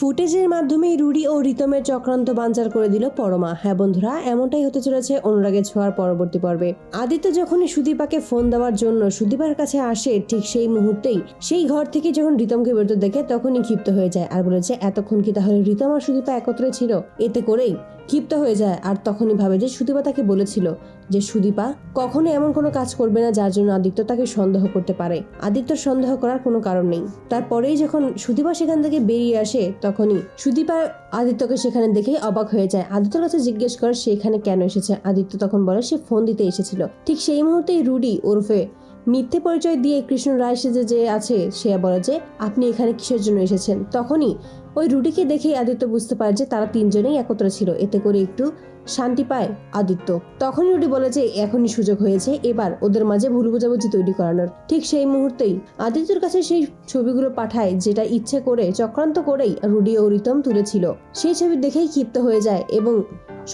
ফুটেজের মাধ্যমে রুডি ও রিতমের চক্রান্ত বাঞ্চার করে দিল পরমা। হ্যাঁ বন্ধুরা, এমনটাই হতে চলেছে অনুরাগের ছোঁয়ার পরবর্তী পর্বে। আদিত্য যখনই সুদীপাকে ফোন দেওয়ার জন্য সুদীপার কাছে আসে, ঠিক সেই মুহূর্তেই সেই ঘর থেকে যখন রিতমকে বেরোতে দেখে তখনই ক্ষিপ্ত হয়ে যায় আর বলেছে, এতক্ষণ কি তাহলে রিতম আর সুদীপা একত্রে ছিল? এতে করেই ক্ষিপ্ত হয়ে যায় আর তখনই ভাবে যে সুদীপা তাকে বলেছিল যে সুদীপা কখনো এমন কোনো কাজ করবে না যার জন্য আদিত্য তাকে সন্দেহ করতে পারে। আদিত্যর সন্দেহ করার কোনো কারণ নেই। তারপরেই যখন সুদীপা সেখান থেকে বেরিয়ে আসে, তখনই সুদীপা আদিত্যকে সেখানে দেখেই অবাক হয়ে যায়। আদিত্যর কাছে জিজ্ঞেস করে, সে এখানে কেন এসেছে? আদিত্য তখন বলে, সে ফোন দিতে এসেছিল। ঠিক সেই মুহূর্তেই রুডি ওরফে মিথ্যে পরিচয় দিয়ে কৃষ্ণ রায় সেজে যে আছে, সে বলে যে, আপনি এখানে কিসের জন্য এসেছেন? তখনই ওই রুডিকে দেখেই আদিত্য বুঝতে পারে যে তারা তিনজনেই একত্র ছিল। এতে করে একটু শান্তি পায় আদিত্য। তখনই রুডি বলে যে, এখনই সুযোগ হয়েছে, এবার ওদের মাঝে ভুল বোঝাবুঝি তৈরি করানোর। ঠিক সেই মুহূর্তেই আদিত্যর কাছে সেই ছবিগুলো পাঠায় যেটা ইচ্ছে করে, চক্রান্ত করেই রুডি ও রিতম তুলেছিল। সেই ছবি দেখেই ক্ষিপ্ত হয়ে যায় এবং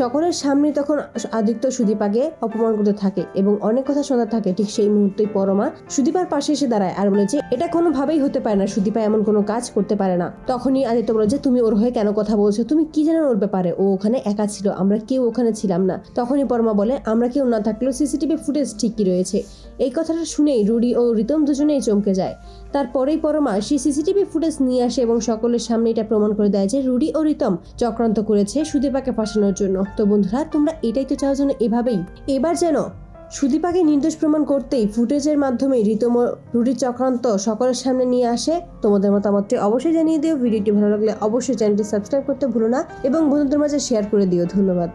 সকলের সামনে তখন আদিত্য সুদীপাকে অপমান করতে থাকে এবং অনেক কথা শোনা থাকে, ঠিক সেই মুহূর্তেই পরমা সুদীপার পাশে এসে দাঁড়ায় আর বলেছে এটা কোনোভাবেই হতে পারে না, সুদীপা এমন কোনো কাজ করতে পারে না। তখনই আদিত্য বলে যে, তুমি ওর হয়ে কেন কথা বলছো? তুমি কি জানো ওর ব্যাপারে? ও ওখানে একা ছিল, আমরা কেউ ওখানে ছিলাম না। তখনই পরমা বলে, আমরা কেউ না থাকলেও সিসিটিভি ফুটেজ ঠিকই রয়েছে। এই কথাটা শুনেই রুডি ও রিতম দুজনেই চমকে যায়। তারপরেই পরমা সেই সিসিটিভি ফুটেজ নিয়ে আসে এবং সকলের সামনে এটা প্রমাণ করে দেয় যে, রুডি ও রিতম চক্রান্ত করেছে সুদীপাকে ফাঁসানোর জন্য। তো বন্ধুরা, তোমরা এটাই তো চাও যেন এভাবেই। এবার যেন সুদীপাকে নির্দোষ প্রমাণ করতেই ফুটেজের মাধ্যমে রীতম রুটির চক্রান্ত সকলের সামনে নিয়ে আসে। তোমাদের মতামতটি অবশ্যই জানিয়ে দিও। ভিডিওটি ভালো লাগলে অবশ্যই চ্যানেলটি সাবস্ক্রাইব করতে ভুলো না। এবং বন্ধুদের মাঝে শেয়ার করে দিও। ধন্যবাদ।